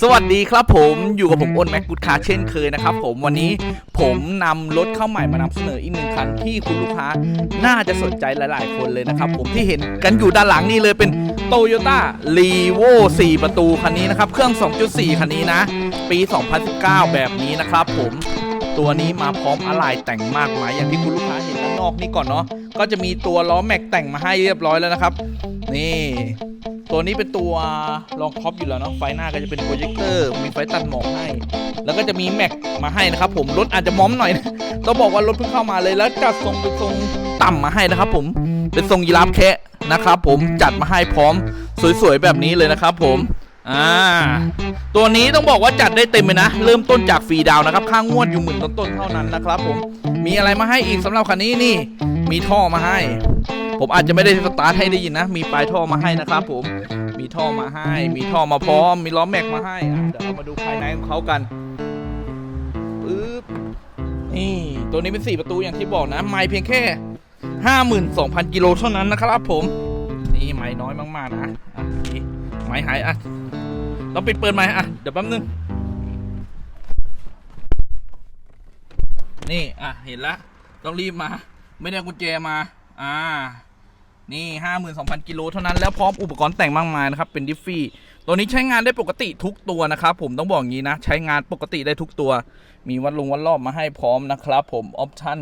สวัสดีครับผมอยู่กับผมอ้นแม็กกุดคาเช่นเคยนะครับผมวันนี้ผมนำรถเข้าใหม่มานำเสนออีกหนึ่งคันที่คุณลูกค้าน่าจะสนใจหลาย ๆ คนเลยนะครับผมที่เห็นกันอยู่ด้านหลังนี่เลยเป็น t o y ยต้ารีโว4ประตูคันนี้นะครับ เครื่อง 2.4 คันนี้นะ ปี 2019 แบบนี้นะครับผมตัวนี้มาพร้อมอะไหล่แต่งมากมายอย่างที่คุณลูกค้าเห็นด้านนอกนี่ก่อนเนาะก็จะมีตัวล้อแม็กแต่งมาให้เรียบร้อยแล้วนะครับ นี่ ตัวนี้เป็นตัวรองท็อปอยู่แล้วเนาะไฟหน้าก็จะเป็นโปรเจคเตอร์มีไฟตัดหมอกให้ แล้วก็จะมีแม็กมาให้นะครับผมรถอาจจะม้อมหน่อยนะต้องบอกว่ารถเพิ่งเข้ามาเลยแล้วจัดทรงเป็นทรงต่ำมาให้นะครับผมเป็นทรงยีราฟแคะนะครับผมจัดมาให้พร้อมสวยๆแบบนี้เลยนะครับผมอ่าตัวนี้ต้องบอกว่าจัดได้เต็มเลยนะ เริ่มต้นจากฟรีดาวนะครับ ค่างวดอยู่หมื่นต้นๆเท่านั้นนะครับผมมีอะไรมาให้อีกสำหรับคันนี้นี่ มีท่อมาให้ ผมอาจจะไม่ได้สตาร์ทให้ได้ยินนะ มีปลายท่อมาให้นะครับผม มีท่อมาให้ มีท่อมาพร้อม มีล้อแม็กมาให้อะเดี๋ยวเรามาดูภายในของเขากันปึ๊บ นี่ ตัวนี้เป็น 4 ประตูอย่างที่บอกนะ ไม่เพียงแค่ 52,000 กิโลเท่านั้นนะครับผม นี่ไม่น้อยมากๆนะอะนี่ไม่หายอะเราปิดเปิดไม้อะ เดี๋ยวแป๊บนึง นี่ อะ เห็นล้วต้องรีบมา ไม่ได้กุญแจมา อ่า นี่ห้าหมื่นสองพันกิโลเท่านั้นแล้วพร้อมอุปกรณ์แต่งมากมายนะครับ เป็นดิฟฟี่ตัวนี้ใช้งานได้ปกติทุกตัวนะครับ ผมต้องบอกงี้นะ ใช้งานปกติได้ทุกตัว มีวัดลงวัดรอบมาให้พร้อมนะครับ ผมออปชั่น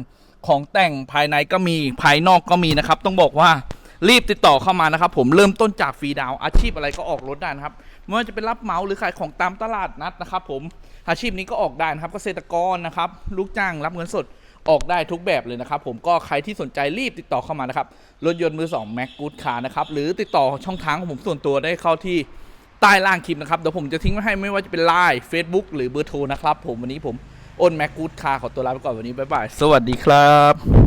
ของแต่งภายในก็มีภายนอกก็มีนะครับ ต้องบอกว่ารีบติดต่อเข้ามานะครับ ผมเริ่มต้นจากฟรีดาวอาชีพอะไรก็ออกรถได้นะครับไม่ว่าจะเป็นรับเหมาหรือขายของตามตลาดนัดนะครับ ผมอาชีพนี้ก็ออกได้นะครับเกษตรกรนะครับ ลูกจ้างรับเงินสด ออกได้ทุกแบบเลยนะครับผมก็ใครที่สนใจรีบติดต่อเข้ามานะครับรถยนต์มือ2 Mac Good Car นะครับหรือติดต่อช่องทางของผมส่วนตัวได้เข้าที่ใต้ล่างคลิปนะครับเดี๋ยวผมจะทิ้งไว้ให้ไม่ว่าจะเป็น Line Facebook หรือเบอร์โทรนะครับผมวันนี้ผมอ้น Mac Good Car ขอตัวลาไปก่อนวันนี้บ๊ายบายสวัสดีครับ